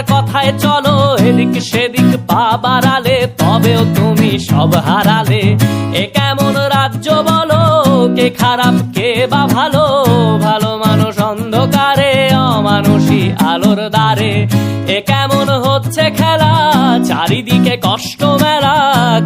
রাজার কথায় চলো, এদিক সেদিক পা বাড়ালে, তবেও তুমি সব হারালে। এ কেমন রাজ্য বলো, কে খারাপ, কে বা ভালো? ভালো মানুষ অন্ধকারে, অমানুষী আলোর দ্বারে। এ কেমন হচ্ছে খেলা, চারিদিকে কষ্ট মেলা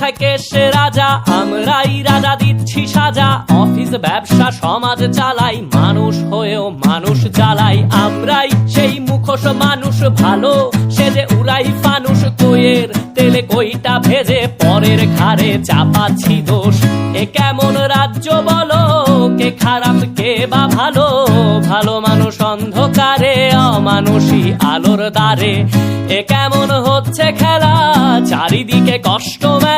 কোথায় কে সে রাজা, আমরাই রাজা দিচ্ছি সাজা। অফিস, ব্যবসা, সমাজ চালাই, মানুষ হয়েও মানুষ জ্বালাই আমরাই সেই মুখোশ মানুষ, ভালো সে যে উড়াই ফানুষ। কইয়ের তেলে কইটা ভেজে পরের ঘাড়ে চাপাচ্ছি দোষ। এ কেমন রাজ্য বলো, কে খারাপ, কে বা ভালো? ভালো মানুষ অন্ধকারে, অমানুষী আলোর দ্বারে। এ কেমন হচ্ছে খেলা, চারিদিকে কষ্ট মেলা